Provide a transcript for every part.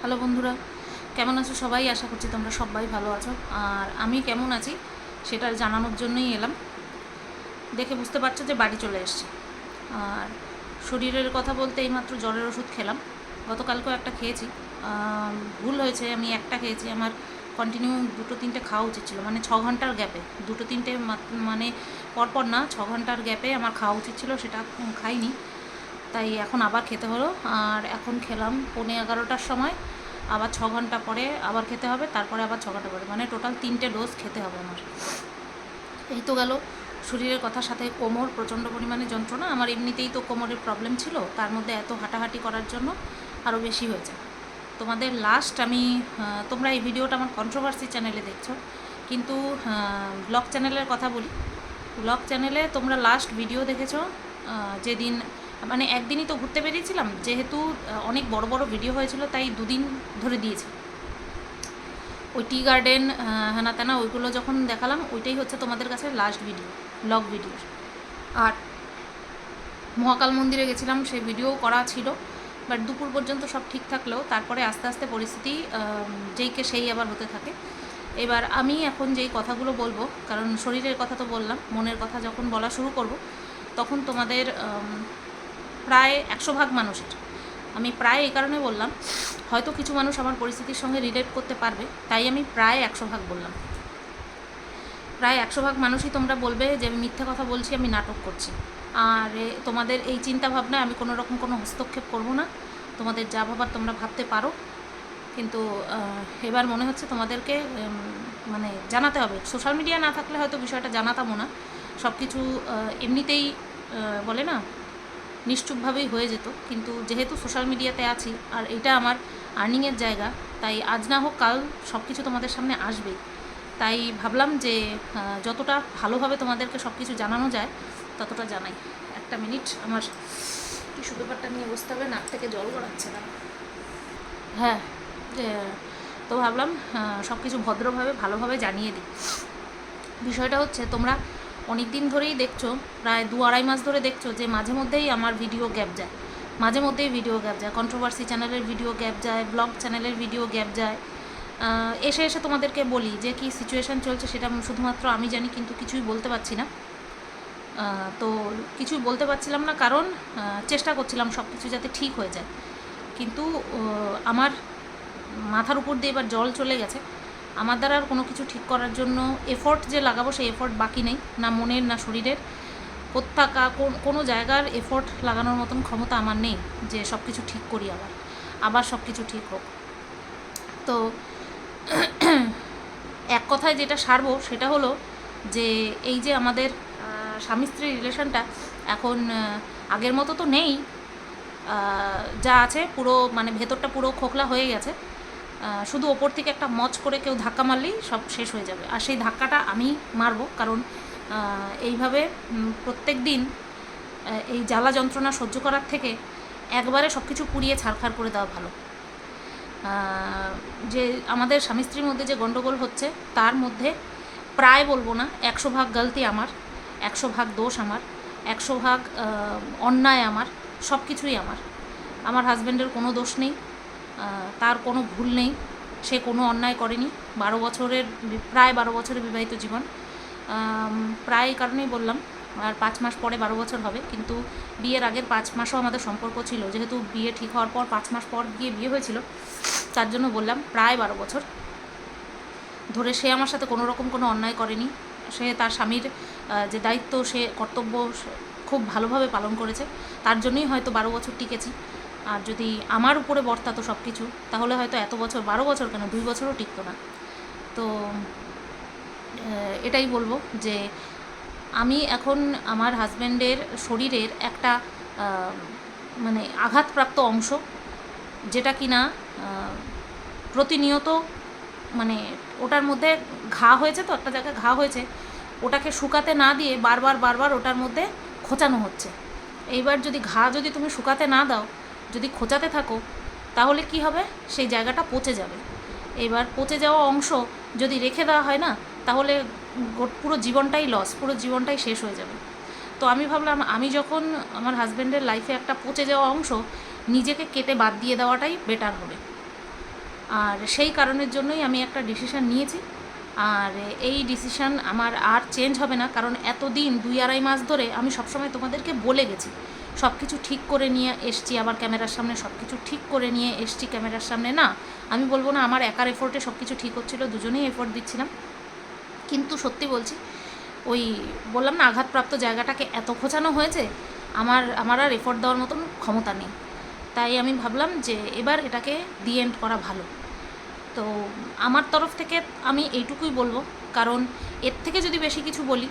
Hello বন্ধুরা, কেমন আছো সবাই? আশা করছি তোমরা সবাই ভালো আছো। আর আমি কেমন আছি সেটা জানানোর জন্যই এলাম। দেখে বুঝতে পারছ যে বাড়ি চলে এসেছি। আর শরীরের কথা বলতে এইমাত্র জ্বরের ওষুধ খেলাম। গতকালকেও একটা খেয়েছি। ভুল হয়েছে, আমি একটা খেয়েছি। আমার কন্টিনিউ দুটো তিনটে খাওয়া উচিত ছিল। মানে ছ ঘণ্টার গ্যাপে দুটো তিনটে মানে পরপর না, ছ ঘণ্টার গ্যাপে আমার খাওয়া উচিত ছিল, সেটা খাইনি। তাই এখন আবার খেতে হলো। আর এখন খেলাম পৌনে এগারোটার সময়। আবার ছ ঘণ্টা পরে আবার খেতে হবে, তারপরে আবার ছ ঘণ্টা পরে। মানে টোটাল তিনটে ডোজ খেতে হবে আমার। এই তো গেল। শরীরের কথার সাথে কোমর প্রচণ্ড পরিমাণে যন্ত্রণা। আমার এমনিতেই তো কোমরের প্রবলেম ছিল। তার মধ্যে এত হাঁটাহাঁটি করার জন্য আরও বেশি হয়েছে। তোমাদের লাস্ট আমি তোমরা এই ভিডিওটা আমার কন্ট্রোভার্সি চ্যানেলে দেখছ। কিন্তু ব্লগ চ্যানেলের কথা বলি। ব্লগ চ্যানেলে তোমরা লাস্ট ভিডিও দেখেছ যেদিন মানে একদিনই তো ঘুরতে বেরিয়েছিলাম, যেহেতু অনেক বড় বড় ভিডিও হয়েছিল, তাই দুদিন ধরে দিয়েছি। ওই টি গার্ডেন হ্যানা তেনা ওইগুলো যখন দেখালাম, ওইটাই হচ্ছে তোমাদের কাছে লাস্ট ভিডিও ব্লগ ভিডিও আর মহাকাল মন্দিরে গেছিলাম, সেই ভিডিও করা ছিল বাট দুপুর পর্যন্ত সব ঠিক থাকলেও, তারপরে আস্তে আস্তে পরিস্থিতি যেইকে সেই আবার হতে থাকে। এবার আমি এখন যেই কথাগুলো বলব, কারণ শরীরের কথা তো বললাম, মনের কথা যখন বলা শুরু করব, তখন তোমাদের প্রায় একশো ভাগ মানুষের। আমি প্রায় এই কারণে বললাম, হয়তো কিছু মানুষ আমার পরিস্থিতির সঙ্গে রিলেট করতে পারবে, তাই আমি প্রায় একশো ভাগ বললাম। প্রায় একশো ভাগ মানুষই তোমরা বলবে যে, আমি মিথ্যে কথা বলছি, আমি নাটক করছি। আর, তোমাদের এই চিন্তা ভাবনায় আমি কোনো রকম কোনো হস্তক্ষেপ করব না। তোমাদের যা ভাবার তোমরা ভাবতে পারো। কিন্তু এবার মনে হচ্ছে তোমাদেরকে মানে জানাতে হবে। সোশ্যাল মিডিয়া না থাকলে হয়তো বিষয়টা জানাতামও না। সব কিছু এমনিতেই বলে না নিশ্চুপভাবেই হয়ে যেত। কিন্তু যেহেতু সোশ্যাল মিডিয়াতে আছি, আর এটা আমার আর্নিংয়ের জায়গা, তাই আজ না হোক কাল সব কিছু তোমাদের সামনে আসবেই তাই ভাবলাম যে যতটা ভালোভাবে তোমাদেরকে সব কিছু জানানো যায়, ততটা জানাই। একটা মিনিট আমার টিস্যু পেপারটা নিয়ে বসতে হবে, নাক থেকে জল গড়াচ্ছে না। হ্যাঁ তো ভাবলাম সব কিছু ভদ্রভাবে, ভালোভাবে জানিয়ে দিই। বিষয়টা হচ্ছে, তোমরা অনেক দিন ধরেই দেখছ, প্রায় দু আড়াই মাস ধরে দেখছ যে মাঝে মধ্যেই আমার ভিডিও গ্যাপ যায়। মাঝে মধ্যেই ভিডিও গ্যাপ যায় কন্ট্রোভার্সি চ্যানেলের ভিডিও গ্যাপ যায় ব্লগ চ্যানেলের ভিডিও গ্যাপ যায়। এসে এসে তোমাদেরকে বলি যে কি সিচুয়েশান চলছে সেটা শুধুমাত্র আমি জানি, কিন্তু কিছুই বলতে পারছি না। তো কিছু বলতে পারছিলাম না, কারণ চেষ্টা করছিলাম সব কিছু যাতে ঠিক হয়ে যায়। কিন্তু আমার মাথার উপর দিয়ে এবার জল চলে গেছে। আমার দ্বারা আর কোনো কিছু ঠিক করার জন্য এফোর্ট যে লাগাবো সেই এফোর্ট বাকি নেই, না মনের, না শরীরের। প্রত্যাকা কোন- জায়গার এফোর্ট লাগানোর মতন ক্ষমতা আমার নেই যে সব কিছু ঠিক করি আবার। আবার সব কিছু ঠিক হোক। তো এক কথায় যেটা সারবো সেটা হলো যে এই যে আমাদের স্বামী স্ত্রীর রিলেশনটা এখন আগের মতো তো নেই। যা আছে পুরো মানে ভেতরটা পুরো খোকলা হয়ে গেছে। শুধু ওপর থেকে একটা মচ করে কেউ ধাক্কা মারলেই সব শেষ হয়ে যাবে। আর সেই ধাক্কাটা আমি মারবো, কারণ এইভাবে প্রত্যেক দিন এই জ্বালা যন্ত্রণা সহ্য করার থেকে একবারে সব কিছু পুড়িয়ে ছাড়খাড় করে দেওয়া ভালো। যে আমাদের স্বামী স্ত্রীর মধ্যে যে গণ্ডগোল হচ্ছে, তার মধ্যে প্রায় বলব না, একশো ভাগ গালতি আমার, একশো ভাগ দোষ আমার, একশো ভাগ অন্যায় আমার সব কিছুই আমার আমার হাজব্যান্ডের কোনো দোষ নেই। তার কোনো ভুল নেই। সে কোনো অন্যায় করেনি। বারো বছরের প্রায় বারো বছরের বিবাহিত জীবন। প্রায় কারণেই বললাম, আর পাঁচ মাস পরে বারো বছর হবে। কিন্তু বিয়ের আগের পাঁচ মাসও আমাদের সম্পর্ক ছিল। যেহেতু বিয়ে ঠিক হওয়ার পর পাঁচ মাস পর গিয়ে বিয়ে হয়েছিল, তার জন্য বললাম প্রায় বারো বছর। ধরে সে আমার সাথে কোনো রকম কোনো অন্যায় করেনি। সে তার স্বামীর যে দায়িত্ব, সে কর্তব্য খুব ভালোভাবে পালন করেছে। তার জন্যই হয়তো বারো বছর টিকেছি। আর যদি আমার উপরে বর্তাতো সব কিছু তাহলে হয়তো এত বছর, বারো বছর কেন, দুই বছরও টিকতো না। তো এটাই বলব যে আমি এখন আমার হাজব্যান্ডের শরীরের একটা মানে আঘাতপ্রাপ্ত অংশ, যেটা কি না প্রতিনিয়ত মানে ওটার মধ্যে ঘা হয়েছে তো, একটা জায়গায় ঘা হয়েছে, ওটাকে শুকাতে না দিয়ে বারবার বারবার ওটার মধ্যে খোঁচানো হচ্ছে। এইবার যদি ঘা যদি তুমি শুকাতে না দাও যদি খোঁচাতে থাকো, তাহলে কি হবে? সেই জায়গাটা পচে যাবে। এবার পচে যাওয়া অংশ যদি রেখে দেওয়া হয় না, তাহলে পুরো জীবনটাই লস পুরো জীবনটাই শেষ হয়ে যাবে। তো আমি ভাবলাম, আমি যখন আমার হাজব্যান্ডের লাইফে একটা পচে যাওয়া অংশ, নিজেকে কেটে বাদ দিয়ে দেওয়াটাই বেটার হবে। আর সেই কারণের জন্যই আমি একটা ডিসিশান নিয়েছি। আর এই ডিসিশান আমার আর চেঞ্জ হবে না, কারণ এতদিন দুই আড়াই মাস ধরে আমি সবসময় তোমাদেরকে বলে গেছি সব কিছু ঠিক করে নিয়ে এসছি আবার ক্যামেরার সামনে সব কিছু ঠিক করে নিয়ে এসছি ক্যামেরার সামনে। না, আমি বলব না আমার একার এফোর্টে সব কিছু ঠিক হচ্ছিল, দুজনেই এফোর্ট দিচ্ছিলাম। কিন্তু সত্যি বলছি, ওই বললাম না আঘাতপ্রাপ্ত জায়গাটাকে এত খোঁচানো হয়েছে, আমার আমার আর এফোর্ট দেওয়ার মতন ক্ষমতা নেই। তাই আমি ভাবলাম যে এবার এটাকে দি এন্ড করা ভালো। তো আমার তরফ থেকে আমি এইটুকুই বলব, কারণ এর থেকে যদি বেশি কিছু বলি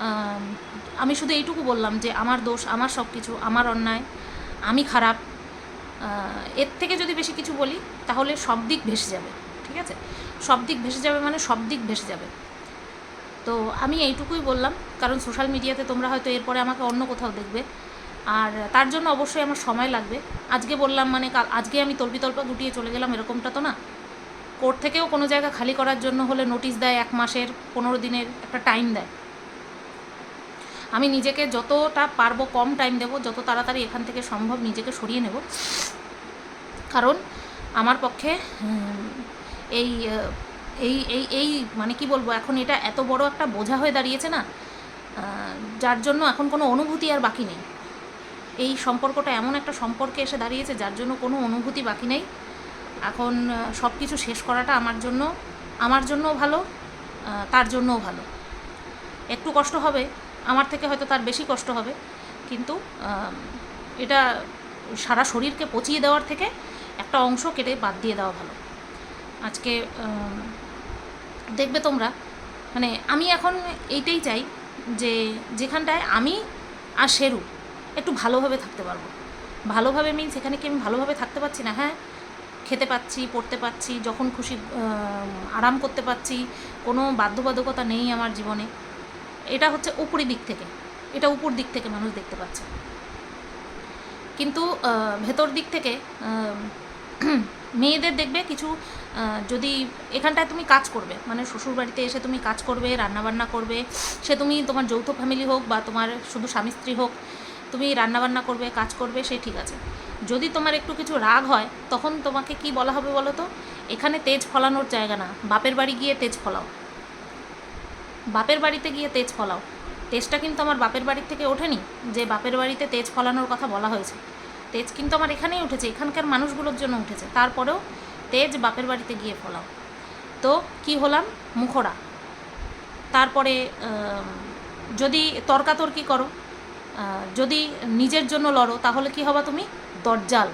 আম, শুধু এইটুকু বললাম যে আমার দোষ আমার সব কিছু আমার অন্যায় আমি খারাপ এর থেকে যদি বেশি কিছু বলি তাহলে সব দিক ভেসে যাবে ঠিক আছে? সব দিক ভেসে যাবে মানে সব দিক ভেসে যাবে। তো আমি এইটুকুই বললাম কারণ সোশ্যাল মিডিয়াতে তোমরা হয়তো এরপরে আমাকে অন্য কোথাও দেখবে। আর তার জন্য অবশ্যই আমার সময় লাগবে। আজকে বললাম মানে কাল আজকে আমি তল্পি তল্পা গুটিয়ে চলে গেলাম এরকমটা তো না? কোর্ট থেকেও কোনো জায়গা খালি করার জন্য হলে নোটিশ দেয় এক মাসের পনেরো দিনের একটা টাইম দেয়। আমি নিজেকে যতটা পারব কম টাইম দেবো, যত তাড়াতাড়ি এখান থেকে সম্ভব নিজেকে সরিয়ে নেব। কারণ আমার পক্ষে এই এই এই এই মানে কি বলব, এখন এটা এত বড় একটা বোঝা হয়ে দাঁড়িয়েছে না যার জন্য এখন কোনো অনুভূতি আর বাকি নেই। এই সম্পর্কটা এমন একটা সম্পর্কে এসে দাঁড়িয়েছে, যার জন্য কোনো অনুভূতি বাকি নেই। এখন সব কিছু শেষ করাটা আমার জন্য, আমার জন্যও ভালো তার জন্যও ভালো। একটু কষ্ট হবে আমার থেকে হয়তো তার বেশি কষ্ট হবে। কিন্তু এটা সারা শরীরকে পচিয়ে দেওয়ার থেকে একটা অংশ কেটে বাদ দিয়ে দেওয়া ভালো। আজকে দেখবে তোমরা মানে আমি এখন এইটাই চাই যে যেখানটায় আমি আর শেরু একটু ভালোভাবে থাকতে পারব। ভালোভাবে মিনস এখানে কি আমি ভালোভাবে থাকতে পারছি না? হ্যাঁ খেতে পাচ্ছি, পড়তে পাচ্ছি, যখন খুশি আরাম করতে পাচ্ছি, কোনো বাধ্যবাধকতা নেই আমার জীবনে। এটা হচ্ছে উপরি দিক থেকে। এটা উপর দিক থেকে মানুষ দেখতে পাচ্ছে। কিন্তু ভেতর দিক থেকে মেয়েদের দেখবে কিছু যদি এখানটায় তুমি কাজ করবে মানে শ্বশুর বাড়িতে এসে তুমি কাজ করবে, রান্নাবান্না করবে, সে তুমি তোমার যৌথ ফ্যামিলি হোক বা তোমার শুধু স্বামী স্ত্রী হোক, তুমি রান্নাবান্না করবে, কাজ করবে, সে ঠিক আছে। যদি তোমার একটু কিছু রাগ হয়, তখন তোমাকে কি বলা হবে বলো তো? এখানে তেজ ফলানোর জায়গা না। বাপের বাড়ি গিয়ে তেজ ফলাও। বাপের বাড়িতে গিয়ে তেজ ফলাও। তেজটা কিন্তু আমার বাপের বাড়ির থেকে ওঠেনি, যে বাপের বাড়িতে তেজ ফলানোর কথা বলা হয়েছে। তেজ কিন্তু আমার এখানেই উঠেছে, এখানকার মানুষগুলোর জন্য উঠেছে। তারপরেও তেজ বাপের বাড়িতে গিয়ে ফলাও। তো কি হলাম? মুখরা তারপরে যদি তর্কাতর্কি করো যদি নিজের জন্য লড়ো, তাহলে কি হবা তুমি? দরজাল।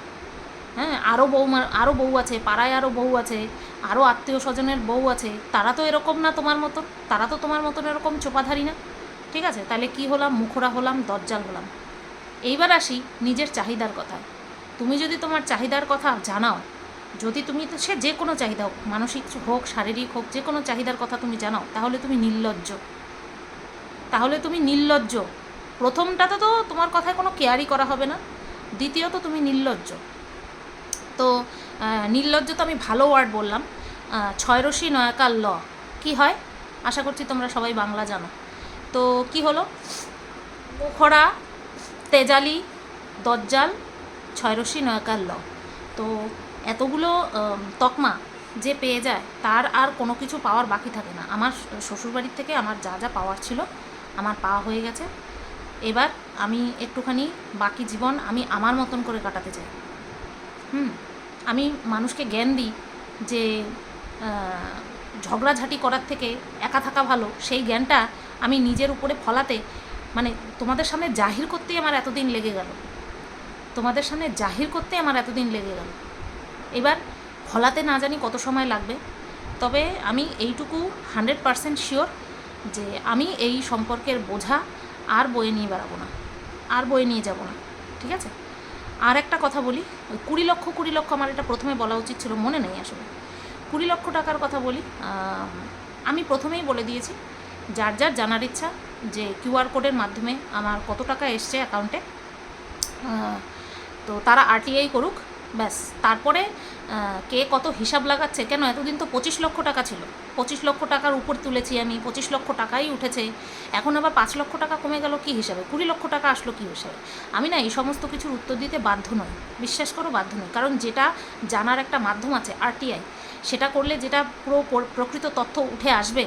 হ্যাঁ আরও বউ আরও বউ আছে, পাড়ায় আরও বউ আছে আরও আত্মীয় স্বজনের বউ আছে, তারা তো এরকম না তোমার মতন তারা তো তোমার মতন এরকম চোপাধারী না। ঠিক আছে? তাহলে কি হলাম? মুখরা হলাম, দরজাল হলাম। এইবার আসি নিজের চাহিদার কথায়। তুমি যদি তোমার চাহিদার কথা জানাও, যদি তুমি তো সে যে কোনো চাহিদা হোক, মানসিক হোক, শারীরিক হোক, যে কোনো চাহিদার কথা তুমি জানাও, তাহলে তুমি নির্লজ্জ। তাহলে তুমি নির্লজ্জ। প্রথমটাতে তো তোমার কথায় কোনো কেয়ারই করা হবে না, দ্বিতীয়ত তুমি নির্লজ্জ। তো নির্লজ্জ তো আমি ভালো ওয়ার্ড বললাম। ছয় রশি নয়াকার ল। কি হয়? আশা করছি তোমরা সবাই বাংলা জানো। তো কি হলো? মুখরা, তেজালি, দজ্জাল ছয়রশি নয়াকার ল। তো এতগুলো তকমা যে পেয়ে যায়, তার আর কোনো কিছু পাওয়ার বাকি থাকে না। আমার শ্বশুরবাড়ির থেকে আমার যা যা পাওয়ার ছিল, আমার পাওয়া হয়ে গেছে। এবার আমি একটুখানি বাকি জীবন আমি আমার মতন করে কাটাতে চাই। হুম? আমি মানুষকে জ্ঞান দিই যে ঝগড়াঝাটি করার থেকে একা থাকা ভালো। সেই জ্ঞানটা আমি নিজের উপরে ফলাতে মানে তোমাদের সামনে জাহির করতেই আমার এতদিন লেগে গেল। তোমাদের সামনে জাহির করতে আমার এতদিন লেগে গেল। এবার ফলাতে না জানি কত সময় লাগবে। তবে আমি এইটুকু হান্ড্রেড পারসেন্ট শিওর যে, আমি এই সম্পর্কের বোঝা আর বয়ে নিয়ে বেড়াবো না। আর বয়ে নিয়ে যাব না। ঠিক আছে? আর একটা কথা বলি, ওই কুড়ি লক্ষ কুড়ি লক্ষ আমার এটা প্রথমে বলা উচিত ছিল, মনে নেই আসলে। কুড়ি লক্ষ টাকার কথা বলি, আমি প্রথমেই বলে দিয়েছি, যার যার জানার ইচ্ছা যে কিউআর কোডের মাধ্যমে আমার কত টাকা এসছে অ্যাকাউন্টে তো তারা আরটিআই করুক, ব্যাস। তারপরে কে কত হিসাব লাগাচ্ছে? কেন? এতদিন তো পঁচিশ লক্ষ টাকা ছিল। পঁচিশ লক্ষ টাকার উপর তুলেছি আমি, পঁচিশ লক্ষ টাকাই উঠেছে। এখন আবার পাঁচ লক্ষ টাকা কমে গেল কী হিসাবে? কুড়ি লক্ষ টাকা আসলো কী হিসাবে? আমি না এই সমস্ত কিছুর উত্তর দিতে বাধ্য নই। বিশ্বাস করো, বাধ্য নই। কারণ যেটা জানার একটা মাধ্যম আছে আরটিআই সেটা করলে যেটা পুরো পর- প্রকৃত তথ্য উঠে আসবে,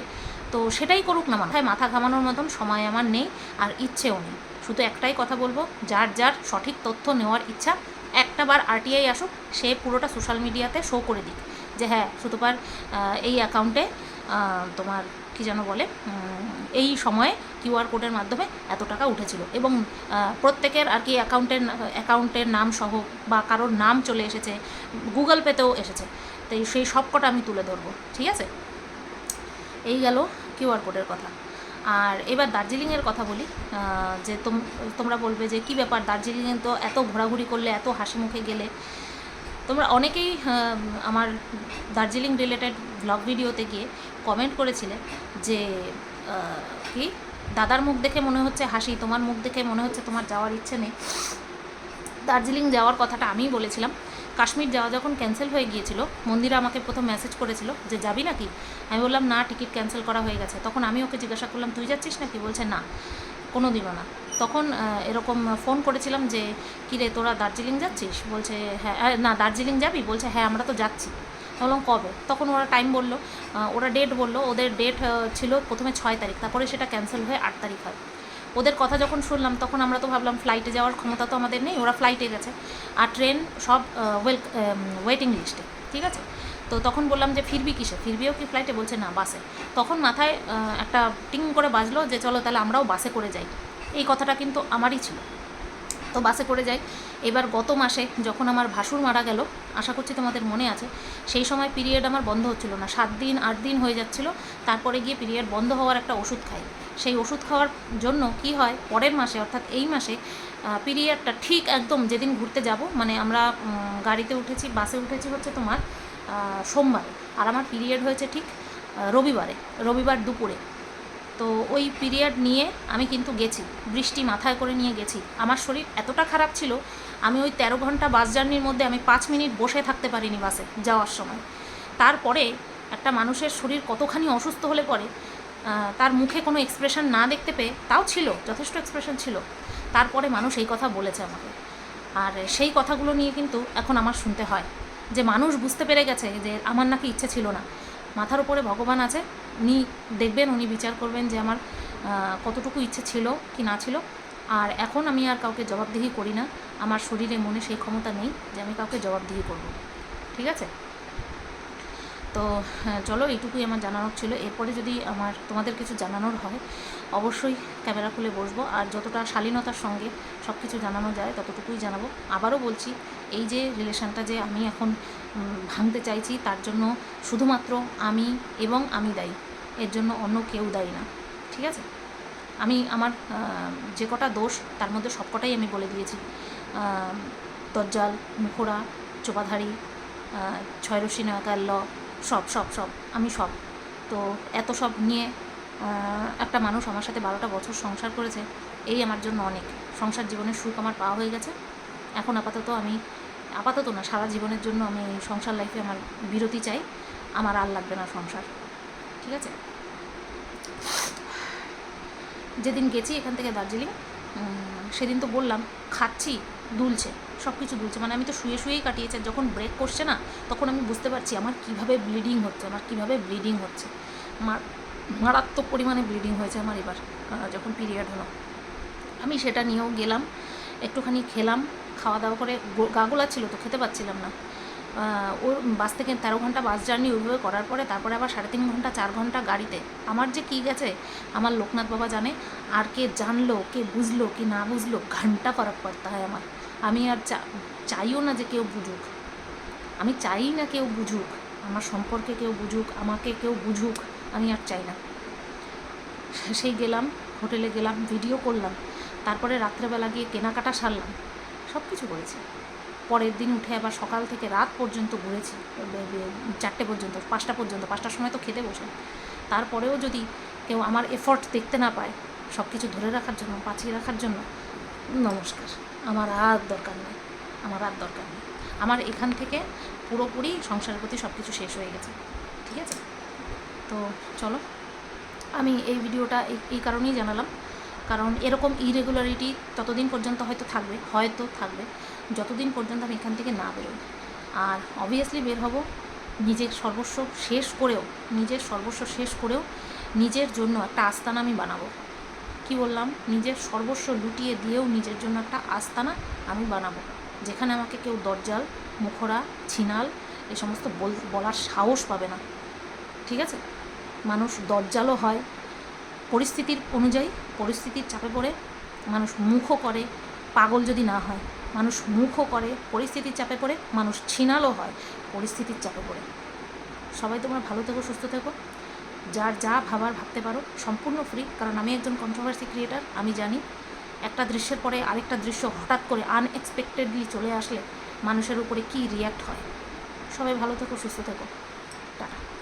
তো সেটাই করুক না মাথায় মাথা ঘামানোর মতন সময় আমার নেই আর ইচ্ছেও নেই। শুধু একটাই কথা বলব, যার যার সঠিক তথ্য নেওয়ার ইচ্ছা একটা বার আরটিআই আসুক, সে পুরোটা সোশ্যাল মিডিয়াতে শো করে দিক। যে হ্যাঁ সুতোপার এই অ্যাকাউন্টে তোমার কি যেন বলে এই সময়ে কিউআর কোডের মাধ্যমে এত টাকা উঠেছিল। এবং প্রত্যেকের আর কি অ্যাকাউন্টের অ্যাকাউন্টের নাম সহ বা কারোর নাম চলে এসেছে গুগল পেতেও এসেছে। তো এই- সেই সব কটা আমি তুলে ধরবো, ঠিক আছে? এই গেল কিউআর কোডের কথা। আর এবার দার্জিলিংয়ের কথা বলি যে তোম- তোমরা বলবে যে কী ব্যাপার দার্জিলিংয়ে তো এত ঘোরাঘুরি করলে, এত হাসি মুখে গেলে। তোমরা অনেকেই আমার দার্জিলিং রিলেটেড ব্লগ ভিডিওতে গিয়ে কমেন্ট করেছিলে যে কি, দাদার মুখ দেখে মনে হচ্ছে হাসি, তোমার মুখ দেখে মনে হচ্ছে তোমার যাওয়ার ইচ্ছে নেই। দার্জিলিং যাওয়ার কথাটা আমিই বলেছিলাম। কাশ্মীর যাওয়া যখন ক্যান্সেল হয়ে গিয়েছিল, মন্দিরা আমাকে প্রথম মেসেজ করেছিল যে, যাবি নাকি? আমি বললাম, না টিকিট ক্যান্সেল করা হয়ে গেছে। তখন আমি ওকে জিজ্ঞাসা করলাম, তুই যাচ্ছিস নাকি? বলছে, না কোনো দিনও না। তখন এরকম ফোন করেছিলাম যে, কী রে, তোরা দার্জিলিং যাচ্ছিস? বলছে হ্যাঁ না, দার্জিলিং যাবি? বলছে হ্যাঁ আমরা তো যাচ্ছি। বললাম, কবে? তখন ওরা টাইম বলল ওরা ডেট বলল, ওদের ডেট ছিল প্রথমে ছয় তারিখ, তারপরে সেটা ক্যান্সেল হয়ে আট তারিখ হয়। ওদের কথা যখন শুনলাম, তখন আমরা তো ভাবলাম ফ্লাইটে যাওয়ার ক্ষমতা তো আমাদের নেই, ওরা ফ্লাইটে গেছে। আর ট্রেন সব ওয়েল ওয়েটিং লিস্টে ঠিক আছে? তো তখন বললাম যে ফিরবি কিসে? ফিরবিও কি ফ্লাইটে বলছে না বাসে তখন মাথায় একটা টিং করে বাজলো যে চলো তাহলে আমরাও বাসে করে যাই। এই কথাটা কিন্তু আমারই ছিল। তো বাসে করে যাই। এবার গত মাসে যখন আমার ভাসুর মারা গেল, আশা করছি তোমাদের মনে আছে, সেই সময় পিরিয়ড আমার বন্ধ হচ্ছিল না। সাত দিন, আট দিন হয়ে যাচ্ছিল, তারপরে গিয়ে পিরিয়ড বন্ধ হওয়ার একটা ওষুধ খাই। সেই ওষুধ খাওয়ার জন্য কি হয়, পরের মাসে, অর্থাৎ এই মাসে পিরিয়ডটা ঠিক একদম যেদিন ঘুরতে যাব মানে আমরা গাড়িতে উঠেছি, বাসে উঠেছি হচ্ছে তোমার সোমবারে। আর আমার পিরিয়ড হয়েছে ঠিক রবিবারে। রবিবার দুপুরে। তো ওই পিরিয়ড নিয়ে আমি কিন্তু গেছি। বৃষ্টি মাথায় করে নিয়ে গেছি। আমার শরীর এতটা খারাপ ছিল, আমি ওই তেরো ঘণ্টা বাস জার্নির মধ্যে আমি পাঁচ মিনিট বসে থাকতে পারিনি বাসে যাওয়ার সময়। তারপরে একটা মানুষের শরীর কতখানি অসুস্থ হলে পরে তার মুখে কোনো এক্সপ্রেশন না দেখতে পেয়ে, তাও ছিল, যথেষ্ট এক্সপ্রেশন ছিল। তারপরে মানুষ এই কথা বলেছে আমাকে। আর সেই কথাগুলো নিয়ে কিন্তু এখন আমার শুনতে হয়। যে মানুষ বুঝতে পেরে গেছে যে আমার নাকি ইচ্ছে ছিল না। মাথার উপরে ভগবান আছে উনি দেখবেন উনি বিচার করবেন যে আমার কতটুকু ইচ্ছে ছিল কি না ছিল। আর এখন আমি আর কাউকে জবাবদিহি করি না। আমার শরীরে মনে সেই ক্ষমতা নেই যে আমি কাউকে জবাবদিহি করব। ঠিক আছে? তো হ্যাঁ, চলো এইটুকুই আমার জানানোর ছিল। এরপরে যদি আমার তোমাদের কিছু জানানোর হয় অবশ্যই ক্যামেরা খুলে বসবো। আর যতটা শালীনতার সঙ্গে সব কিছু জানানো যায় ততটুকুই জানাব। আবারও বলছি এই যে রিলেশনটা যে আমি এখন ভাঙতে চাইছি, তার জন্য শুধুমাত্র আমি এবং আমি দায়ী। এর জন্য অন্য কেউ দায়ী না। ঠিক আছে? আমি আমার যে কটা দোষ, তার মধ্যে সব কটাই আমি বলে দিয়েছি। দজ্জাল, মুখোড়া, চোপাধারী ছয়রশি নয়াকাল্য সব সব সব, আমি সব। তো এত সব নিয়ে একটা মানুষ আমার সাথে বারোটা বছর সংসার করেছে, এই আমার জন্য অনেক। সংসার জীবনের সুখ আমার পাওয়া হয়ে গেছে। এখন আপাতত আমি আপাতত না, সারা জীবনের জন্য আমি সংসার লাইফে আমার বিরতি চাই। আমার আর লাগবে না সংসার, ঠিক আছে? যেদিন গেছি এখান থেকে দার্জিলিং সেদিন তো বললাম, খাচ্ছি, দুলছে সব কিছু দুলছে। মানে আমি তো শুয়ে শুয়েই কাটিয়েছি যখন ব্রেক করছে না, তখন আমি বুঝতে পারছি আমার কীভাবে ব্লিডিং হচ্ছে, আমার কীভাবে ব্লিডিং হচ্ছে। মার, মারাত্মক পরিমাণে ব্লিডিং হয়েছে আমার এবার যখন পিরিয়ড হলো। আমি সেটা নিয়েও গেলাম, একটুখানি খেলাম খাওয়া দাওয়া করে গো- গা গোলাচ্ছিল তো খেতে পাচ্ছিলাম না। ওর বাস থেকে তেরো ঘণ্টা বাস জার্নি ওইভাবে করার পরে তারপরে আবার সাড়ে তিন ঘণ্টা, চার ঘণ্টা গাড়িতে। আমার যে কী গেছে, আমার লোকনাথ বাবা জানে, আর কে জানলো, কে বুঝলো, কি না বুঝলো, ঘণ্টা ফরক পড়তে হয় আমার। আমি আর চাইও না যে কেউ বুঝুক। আমি চাই না কেউ বুঝুক, আমার সম্পর্কে কেউ বুঝুক, আমাকে কেউ বুঝুক, আমি আর চাই না। সেই গেলাম, হোটেলে গেলাম, ভিডিও করলাম, তারপরে রাত্রেবেলা গিয়ে কেনাকাটা সারলাম। সব কিছু করেছি। পরের দিন উঠে আবার সকাল থেকে রাত পর্যন্ত ঘুরেছি চারটে পর্যন্ত, পাঁচটা পর্যন্ত, পাঁচটার সময় তো খেতে বসে। তারপরেও যদি কেউ আমার এফর্ট দেখতে না পায় সব কিছু ধরে রাখার জন্য, বাঁচিয়ে রাখার জন্য, নমস্কার। আমার আর দরকার নেই, আমার আর দরকার নেই। আমার এখান থেকে পুরোপুরি সংসারের প্রতি সব কিছু শেষ হয়ে গেছে, ঠিক আছে? তো চলো, আমি এই ভিডিওটা এই কারণেই জানালাম। কারণ এরকম ইরেগুলারিটি ততদিন পর্যন্ত হয়তো থাকবে হয়তো থাকবে, যতদিন পর্যন্ত আমি এখান থেকে না বেরোই। আর অবভিয়াসলি বের হব নিজের সর্বস্ব শেষ করেও, নিজের সর্বস্ব শেষ করেও নিজের জন্য একটা আস্তানা আমি বানাবো। কি বললাম? নিজের সর্বস্ব লুটিয়ে দিয়েও নিজের জন্য একটা আস্তানা আমি বানাবো। যেখানে আমাকে কেউ দরজাল মুখরা ছিনাল এই সমস্ত বল- বলার সাহস পাবে না। ঠিক আছে? মানুষ দরজালও হয় পরিস্থিতির অনুযায়ী পরিস্থিতির চাপে পড়ে, মানুষ মুখও করে, পাগল যদি না হয়, মানুষ মুখও করে, পরিস্থিতির চাপে পড়ে, মানুষ ছিনালও হয়, পরিস্থিতির চাপে পড়ে। সবাই তোমরা ভালো থেকো, সুস্থ থেকো। যার যা ভাবার ভাবতে পারো, সম্পূর্ণ ফ্রি কারণ আমি একজন কন্ট্রোভার্সি ক্রিয়েটার আমি জানি একটা দৃশ্যের পরে আরেকটা দৃশ্য হঠাৎ করে আনএক্সপেক্টেডলি চলে আসলে মানুষের উপরে কী রিয়্যাক্ট হয়। সবাই ভালো থেকো, সুস্থ থেকো। টাটা।